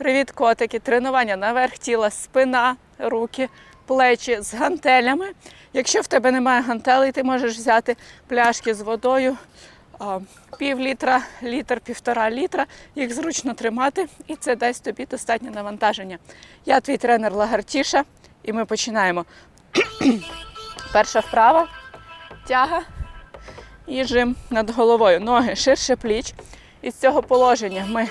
Привіт, котики! Тренування наверх тіла, спина, руки, плечі з гантелями. Якщо в тебе немає гантелей, ти можеш взяти пляшки з водою, пів літра, літр, півтора літра. Їх зручно тримати, і це дасть тобі достатнє навантаження. Я твій тренер Лагартіша, і ми починаємо. Перша вправа, тяга і жим над головою. Ноги ширше пліч. І з цього положення ми,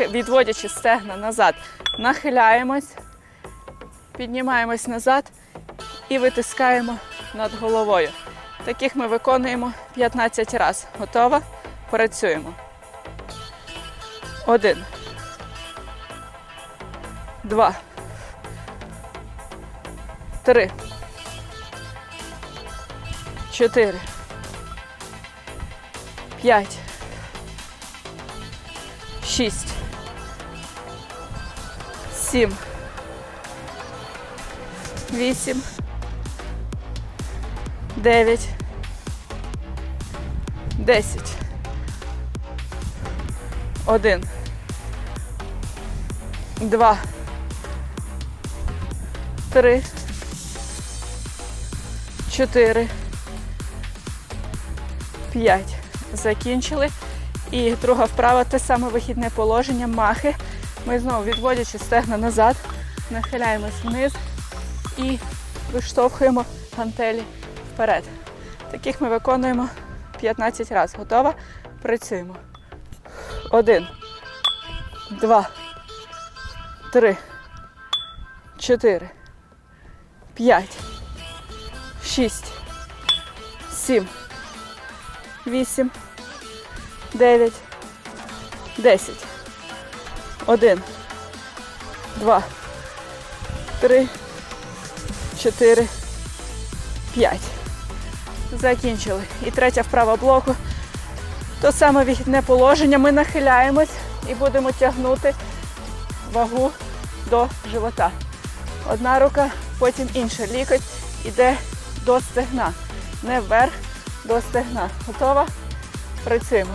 відводячи стегна назад, нахиляємось, піднімаємось назад і витискаємо над головою. Таких ми виконуємо 15 разів. Готова? Працюємо. Один. Два. Три. Чотири. П'ять. Шість. Сім. Вісім. Дев'ять. Десять. Один. Два. Три. Чотири. П'ять. Закінчили. І друга вправа те саме вихідне положення, махи. Ми знову відводячи стегна назад, нахиляємось вниз і виштовхуємо гантелі вперед. Таких ми виконуємо 15 разів. Готова? Працюємо. Один, два, три, чотири, п'ять, шість, сім, вісім. 9, 10, 1, 2, 3, 4, 5. Закінчили. І третя вправа блоку. То саме вихідне положення. Ми нахиляємось і будемо тягнути вагу до живота. Одна рука, потім інша. Лікоть іде до стегна. Не вверх, до стегна. Готова? Працюємо.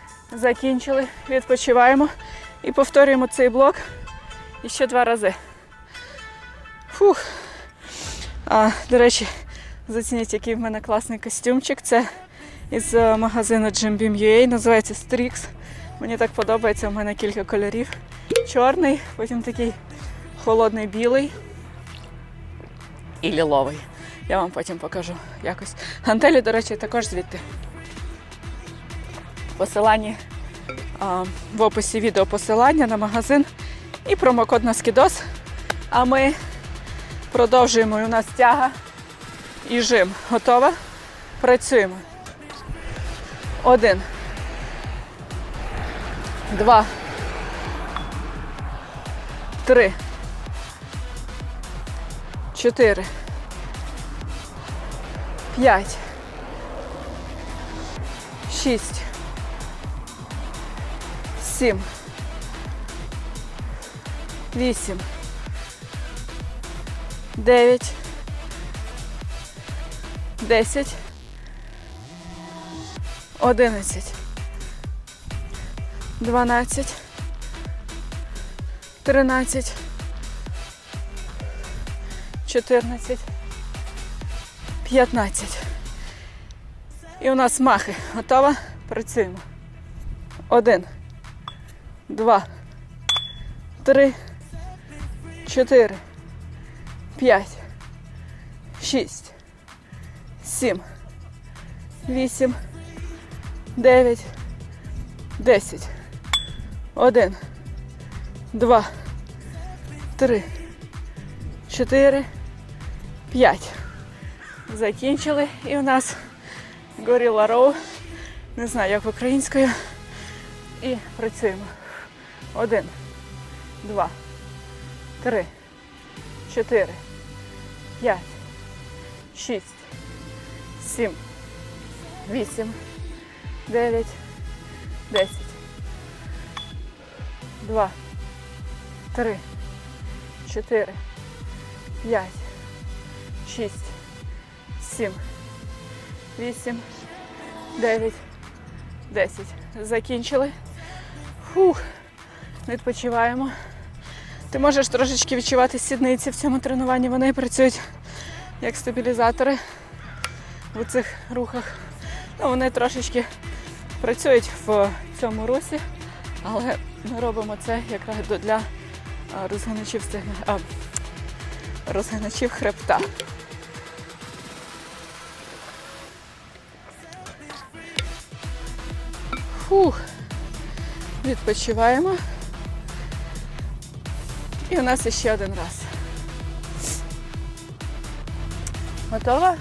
Закінчили, відпочиваємо і повторюємо цей блок ще два рази. Фух. А, до речі, зацініть, який в мене класний костюмчик. Це із е, магазину Jim Beam UA, називається Strix. Мені так подобається, у мене кілька кольорів. Чорний, потім такий холодний білий і ліловий. Я вам потім покажу якось. Гантелі, до речі, також звідти посиланні а, в описі відео посилання на магазин і промокод на скідос. А ми продовжуємо. У нас тяга і жим. Готова? Працюємо. Один. Два. Три. Чотири. П'ять. Шість. Сім. Вісім. Дев'ять. Десять. Одинадцять. Дванадцять. Тринадцять. Чотирнадцять. П'ятнадцять. І у нас махи. Готова? Працюємо. Один два, три, чотири, п'ять, шість, сім, вісім, дев'ять, десять. Один, два, три, чотири, п'ять. Закінчили. І у нас Gorilla Row. Не знаю, як українською. І працюємо. Один, два, три, чотири, п'ять, шість, сім, вісім, дев'ять, десять. Два, три, чотири, п'ять, шість, сім, вісім, дев'ять, десять. Закінчили. Фух. Відпочиваємо. Ти можеш трошечки відчувати сідниці в цьому тренуванні. Вони працюють як стабілізатори у цих рухах. Ну, вони трошечки працюють в цьому русі, але ми робимо це якраз для розгиначів розгиначів хребта. Фух. Відпочиваємо. І у нас ще один раз. Готова?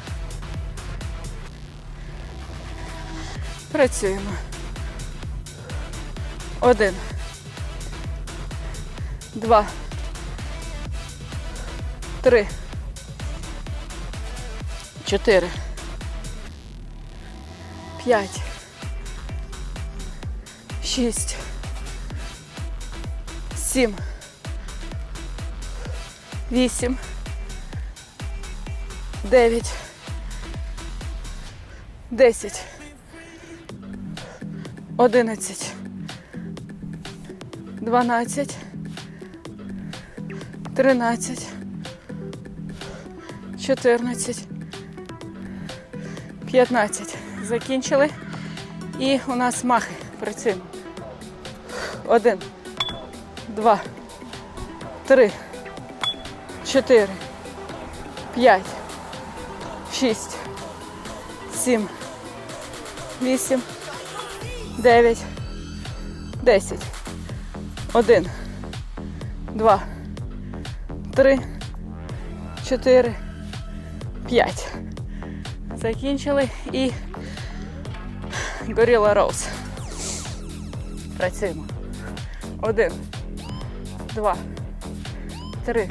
Працюємо. Один. Два. Три. Чотири. П'ять. Шість. Сім. Вісім. Дев'ять. Десять. Одинадцять. Дванадцять. Тринадцять. Чотирнадцять. П'ятнадцять. Закінчили. І у нас махи. Працюємо. Один. Два. Три. Чотири. П'ять. Шість. Сім. Вісім. Дев'ять. Десять. Один. Два. Три. Чотири. П'ять. Закінчили і горіла роуз. Працюємо. Один. Два. Три.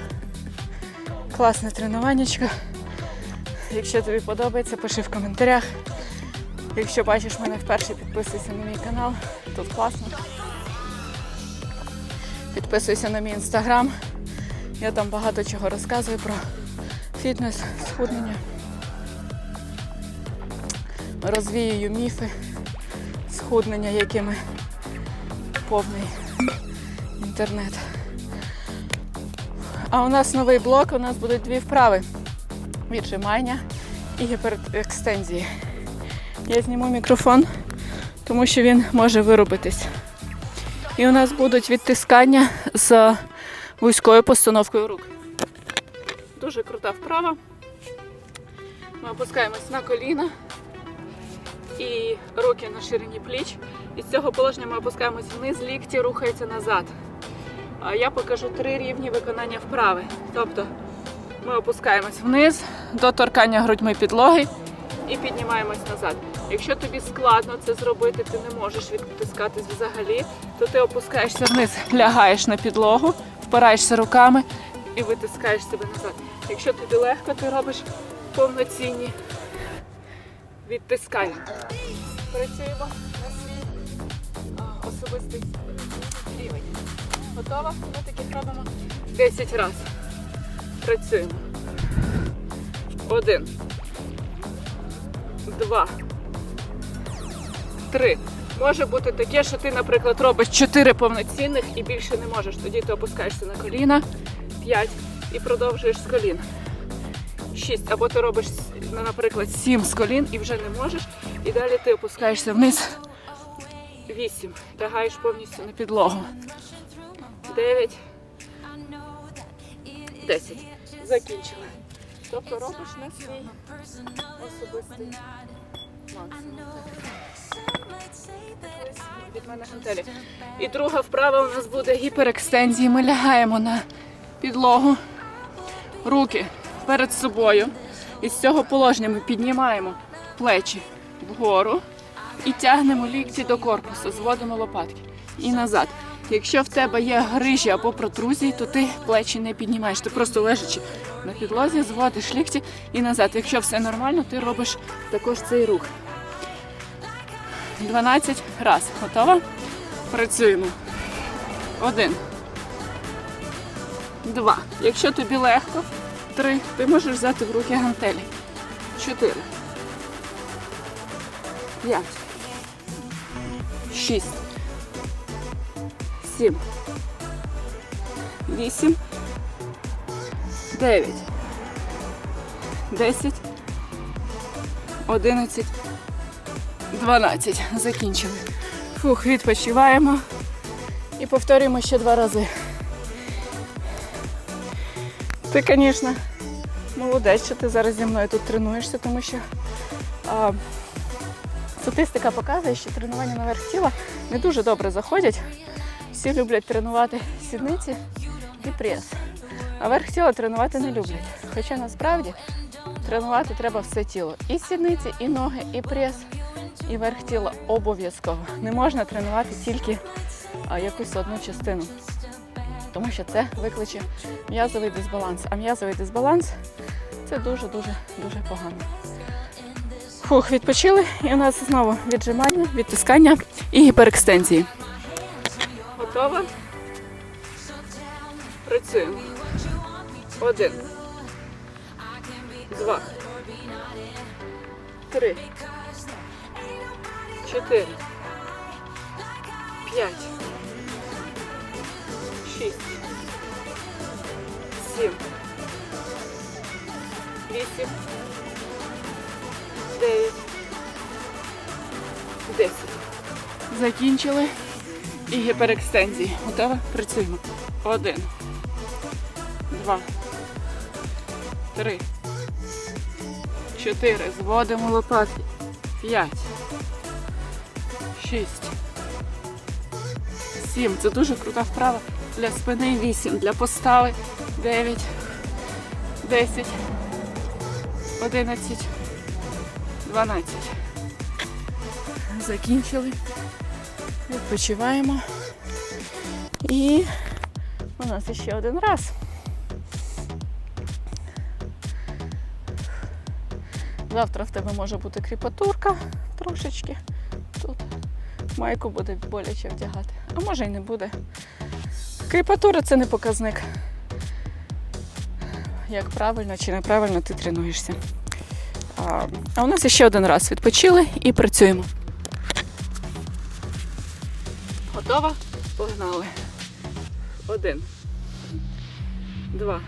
Класне тренуваннячко. Якщо тобі подобається, пиши в коментарях. Якщо бачиш мене вперше, підписуйся на мій канал. Тут класно. Підписуйся на мій інстаграм. Я там багато чого розказую про фітнес, схуднення. Розвіюю міфи схуднення, якими повний інтернет. А у нас новий блок, у нас будуть дві вправи: віджимання і гіперекстензії. Я зніму мікрофон, тому що він може вирубитись. І у нас будуть відтискання з вузькою постановкою рук. Дуже крута вправа. Ми опускаємось на коліна і руки на ширині пліч. І з цього положення ми опускаємось вниз, лікті рухаються назад. Я покажу три рівні виконання вправи. Тобто ми опускаємось вниз до торкання грудьми підлоги і піднімаємось назад. Якщо тобі складно це зробити, ти не можеш відтискатись взагалі, то ти опускаєшся вниз, лягаєш на підлогу, впираєшся руками і витискаєш себе назад. Якщо тобі легко, ти робиш повноцінні відтискання. Працюємо на свій особистий. Готова? Ми таких робимо 10 разів. Працюємо. Один. Два. Три. Може бути таке, що ти, наприклад, робиш 4 повноцінних і більше не можеш. Тоді ти опускаєшся на коліна. 5 і продовжуєш з коліна. 6. Або ти робиш, ну, наприклад, 7 з колін і вже не можеш. І далі ти опускаєшся вниз. 8. Лягаєш повністю на підлогу. 9. 10. Закінчили. Тобто робиш на свій особистий максимум. Від мене гантелі. І друга вправа у нас буде гіперекстензії. Ми лягаємо на підлогу, руки перед собою. І з цього положення ми піднімаємо плечі вгору і тягнемо лікті до корпусу, зводимо лопатки і назад. Якщо в тебе є грижі або протрузії, то ти плечі не піднімаєш. Ти просто лежачи на підлозі, зводиш лікті і назад. Якщо все нормально, ти робиш також цей рух. 12 раз. Готова? Працюємо. Один. Два. Якщо тобі легко, три. Ти можеш взяти в руки гантелі. Чотири. П'ять. Шість. Сім. Вісім. Дев'ять. Десять. Одинадцять. 12. Закінчили. Фух, відпочиваємо. І повторюємо ще два рази. Ти, звісно, молодець, що ти зараз зі мною тут тренуєшся, тому що а, статистика показує, що тренування наверх тіла не дуже добре заходять. Всі люблять тренувати сідниці і прес. А верх тіла тренувати не люблять. Хоча насправді тренувати треба все тіло. І сідниці, і ноги, і прес, і верх тіла обов'язково. Не можна тренувати тільки а, якусь одну частину. Тому що це викличе м'язовий дисбаланс. А м'язовий дисбаланс це дуже-дуже дуже погано. Фух, відпочили, і у нас знову віджимання, відтискання і гіперекстензії. Готова? Працюємо. Один. Два. Три. Чотири. П'ять. Шість. Сім. Вісім. Дев'ять. Десять. Закінчили. І гіперекстензії. Готова? Працюємо. Один. Два. Три. Чотири. Зводимо лопатки. П'ять. Шість. Сім. Це дуже крута вправа для спини. Вісім. Для постави. Дев'ять. Десять. Одинадцять. Дванадцять. Закінчили. Відпочиваємо. І у нас ще один раз. Завтра в тебе може бути кріпатурка трошечки. Тут майку буде боляче вдягати. А може й не буде. Кріпатура це не показник. Як правильно чи неправильно ти тренуєшся. А, у нас ще один раз відпочили і працюємо. Готова? Погнали. Один. Два.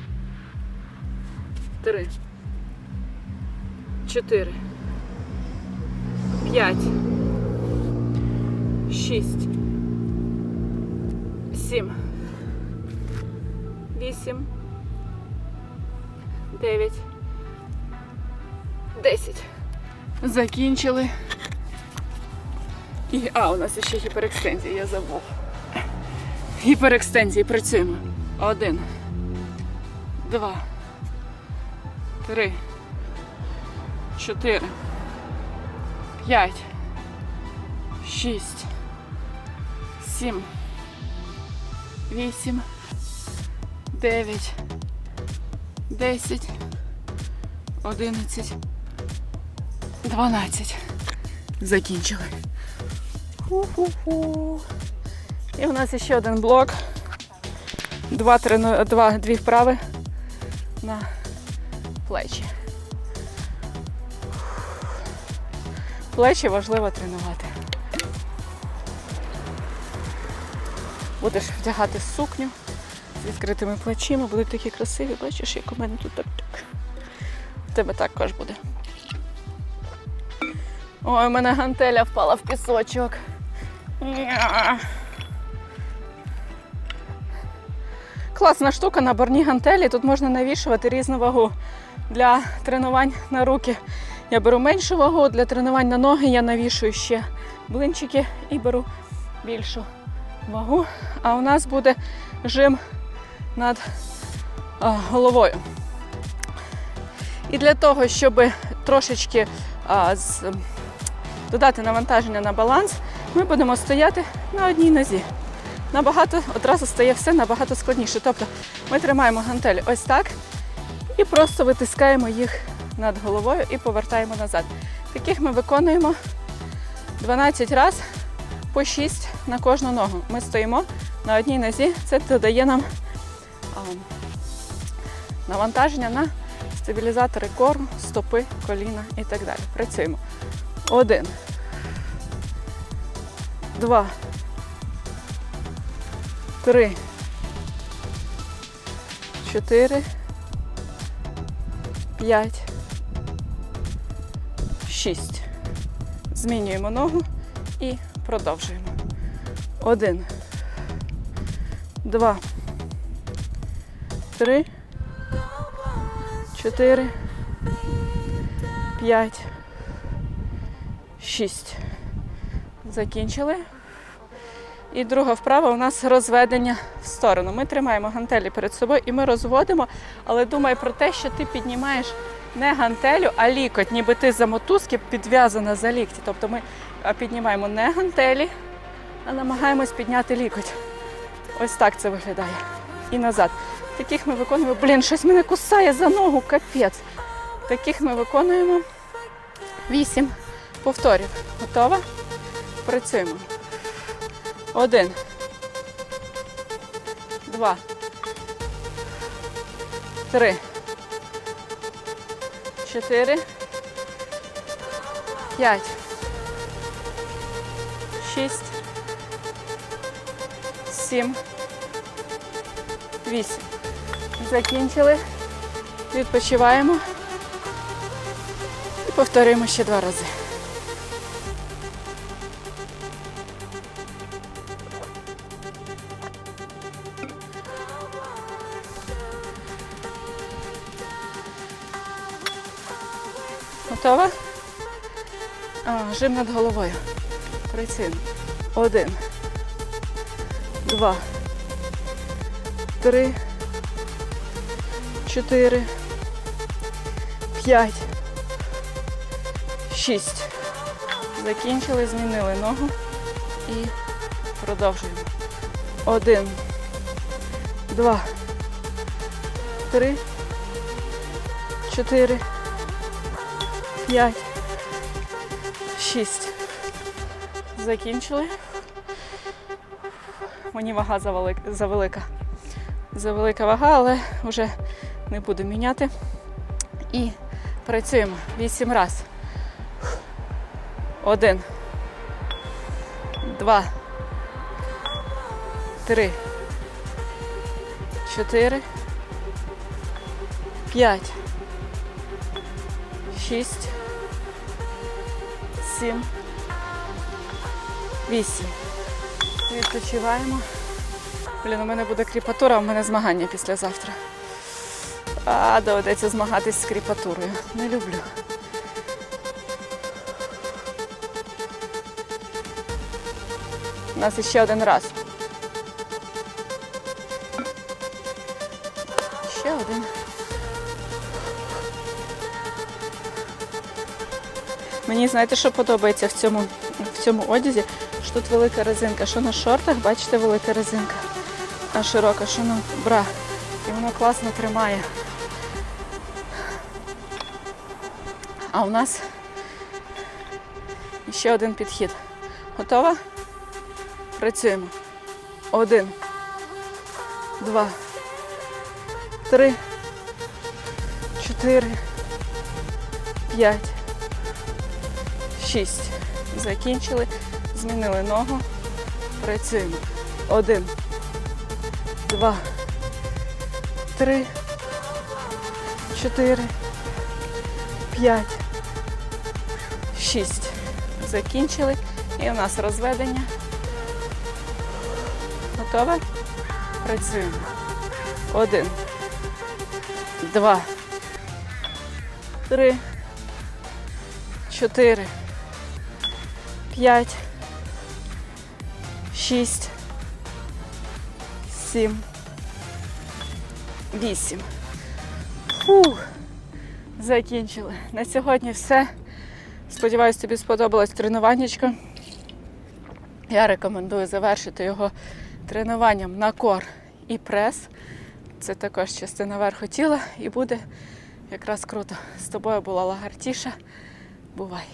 Три. Чотири. П'ять. Шість. Сім. Вісім. Дев'ять. Десять. Закінчили. І, а, у нас ще гіперекстензія, я забув. Гіперекстензії працюємо. Один. Два. Три. Чотири. П'ять. Шість. Сім. Вісім. Дев'ять. Десять. Одинадцять. Дванадцять. Закінчили. Ху-ху-ху. І у нас ще один блок. Два, трену... Два, дві вправи на плечі. Плечі важливо тренувати. Будеш вдягати сукню з відкритими плечима, будуть такі красиві, бачиш, як у мене тут так. так. У тебе також буде. Ой, у мене гантеля впала в пісочок. Класна штука на борні гантелі. Тут можна навішувати різну вагу. Для тренувань на руки я беру меншу вагу, для тренувань на ноги я навішую ще блинчики і беру більшу вагу. А у нас буде жим над головою. І для того, щоб трошечки додати навантаження на баланс, ми будемо стояти на одній нозі. Набагато одразу стає все набагато складніше. Тобто ми тримаємо гантелі ось так і просто витискаємо їх над головою і повертаємо назад. Таких ми виконуємо 12 разів по 6 на кожну ногу. Ми стоїмо на одній нозі. Це додає нам навантаження на стабілізатори кору, стопи, коліна і так далі. Працюємо. Один. Два. Три. Чотири. П'ять. Шість. Змінюємо ногу і продовжуємо. Один. Два. Три. Чотири. П'ять. Шість. Закінчили. І друга вправа у нас розведення в сторону. Ми тримаємо гантелі перед собою і ми розводимо, але думай про те, що ти піднімаєш не гантелю, а лікоть, ніби ти за мотузки підв'язана за лікті. Тобто ми піднімаємо не гантелі, а намагаємось підняти лікоть. Ось так це виглядає. І назад. Таких ми виконуємо. Блін, щось мене кусає за ногу, капець. Таких ми виконуємо 8 повторів. Готова? Працюємо. Один. Два. Три. Чотири. П'ять. Шість. Сім. Вісім. Закінчили. Відпочиваємо. І повторюємо ще два рази. Готова? А, жим над головою. Працюємо. Один. Два. Три. Чотири. П'ять. Шість. Закінчили, змінили ногу і продовжуємо. Один. Два. Три. Чотири. П'ять. Шість. Закінчили. Мені вага завелика. Завелика вага, але вже не буду міняти. І працюємо вісім раз. Один. Два. Три. Чотири. П'ять. Шість. Сім. Вісім. Відпочиваємо. Блін, у мене буде кріпатура, а у мене змагання післязавтра. А, доведеться змагатись з кріпатурою. Не люблю. У нас ще один раз. Мені знаєте, що подобається в цьому, в цьому одязі? Що тут велика резинка. Що на шортах, бачите, велика резинка. А широка, що на бра. І воно класно тримає. А у нас ще один підхід. Готова? Працюємо. Один. Два. Три. Чотири. П'ять. Шість. Закінчили. Змінили ногу. Працюємо. Один. Два. Три. Чотири. П'ять. Шість. Закінчили. І у нас розведення. Готове? Працюємо. Один. Два. Три. Чотири. П'ять. Шість. Сім. Вісім. Фух. Закінчили. На сьогодні все. Сподіваюсь, тобі сподобалось тренуваннячко. Я рекомендую завершити його тренуванням на кор і прес. Це також частина верху тіла і буде якраз круто. З тобою була лагартіша. Бувай!